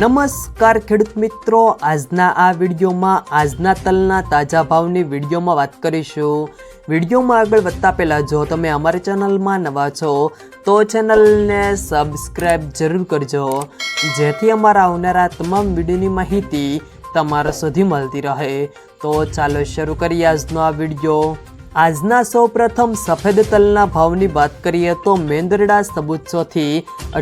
નમસ્કાર, ખેડૂત મિત્રો. આજના આ વિડીયોમાં, આજના તલના તાજા ભાવની વિડીયોમાં વાત કરીશું. વિડીયોમાં આગળ વધતા પહેલાં, જો તમે અમારી ચેનલમાં નવા છો, તો ચેનલને સબસ્ક્રાઈબ જરૂર કરજો. જેથી અમારા આવનારા તમામ વિડીયોની માહિતી તમારા સુધી મળતી રહે. તો ચાલો શરૂ કરીએ આજનો આ વીડિયો. આજના સૌપ્રથમ સફેદ તલના ભાવની વાત કરીએ તો મેંદરડા સબુચ્ચોથી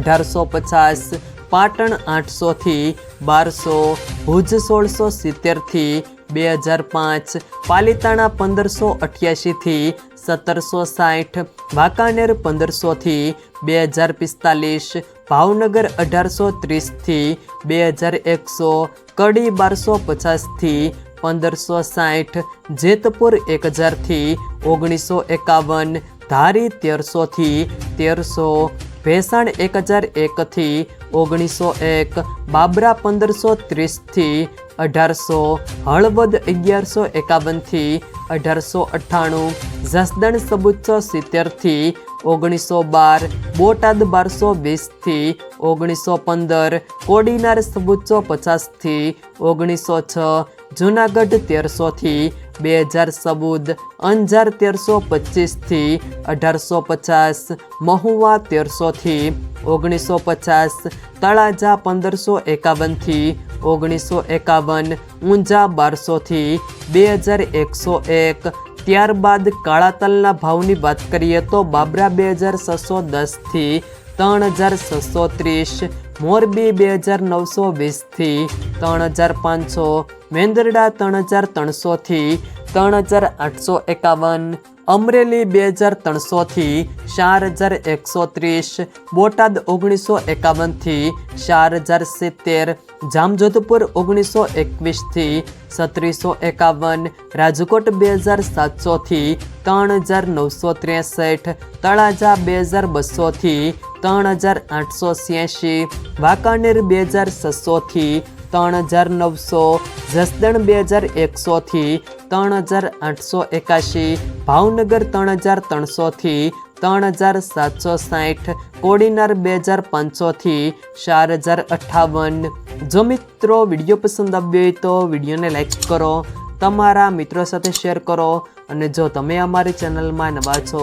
અઢારસો પચાસ પાટણ આઠસોથી બારસો, ભુજ સોળસો સિત્તેરથી બે હજાર પાંચ, પાલિતાણા પંદરસો અઠ્યાસીથી સત્તરસો સાઠ, વાંકાનેર પંદરસોથી બે હજાર પિસ્તાલીસ, ભાવનગર અઢારસો ત્રીસથી બે હજાર એકસો, કડી બારસો પચાસથી પંદરસો સાઠ, જેતપુર એક હજારથી ઓગણીસો એકાવન, ધારી તેરસોથી તેરસો ભેસાણ એક હજાર એકથી ઓગણીસો એક, બાબરા પંદરસો ત્રીસથી અઢારસો, હળવદ અગિયારસો એકાવનથી અઢારસો અઠ્ઠાણું, જસદણ સબુચ્ચો સિત્તેરથી ઓગણીસો બાર, બોટાદ બારસો વીસથી ઓગણીસો પંદર, કોડીનાર સબુચ્ચો પચાસથી ઓગણીસો છ, જુનાગઢ તેરસોથી બે હજાર સબુદ અંજાર તેરસો પચીસથી, અઢારસો પચાસ, મહુવા તેરસોથી, ઓગણીસો પચાસ, તળાજા પંદરસો એકાવનથી, ઓગણીસો એકાવન, ઊંઝા બારસોથી, બે હજાર એકસો એક. ત્યારબાદ કાળા તલના ભાવની વાત કરીએ તો બાબરા બે હજાર છસો દસથી, ત્રણ હજાર છસો ત્રીસ, મોરબી બે હજાર નવસો વીસથી, ત્રણ હજાર પાંચસો મેંદરડા ત્રણ હજાર ત્રણસોથી ત્રણ હજાર આઠસો એકાવન, અમરેલી બે હજાર ત્રણસોથી ચાર હજાર એકસો ત્રીસ, બોટાદ ઓગણીસો એકાવનથી ચાર હજાર સિત્તેર, જામજોધપુર ઓગણીસો એકવીસથી સત્રીસો એકાવન, રાજકોટ બે હજાર સાતસોથી ત્રણ હજાર નવસો ત્રેસઠ, તળાજા બે હજાર બસોથી ત્રણ હજાર આઠસો છ્યાસી વાંકાનેર બે હજાર છસોથી ત્રણ હજાર નવસો, જસદણ બે હજાર એકસોથી ત્રણ હજાર આઠસો એકાશી, ભાવનગર ત્રણ હજાર ત્રણસોથી ત્રણ હજાર સાતસો સાઠ, કોડીનાર બે હજાર પાંચસોથી ચાર હજાર અઠ્ઠાવન જો મિત્રો વીડિયો પસંદ આવ્યો હોય તો વિડીયોને લાઈક કરો, તમારા મિત્રો સાથે શેર કરો અને જો તમે અમારી ચેનલમાં નવા છો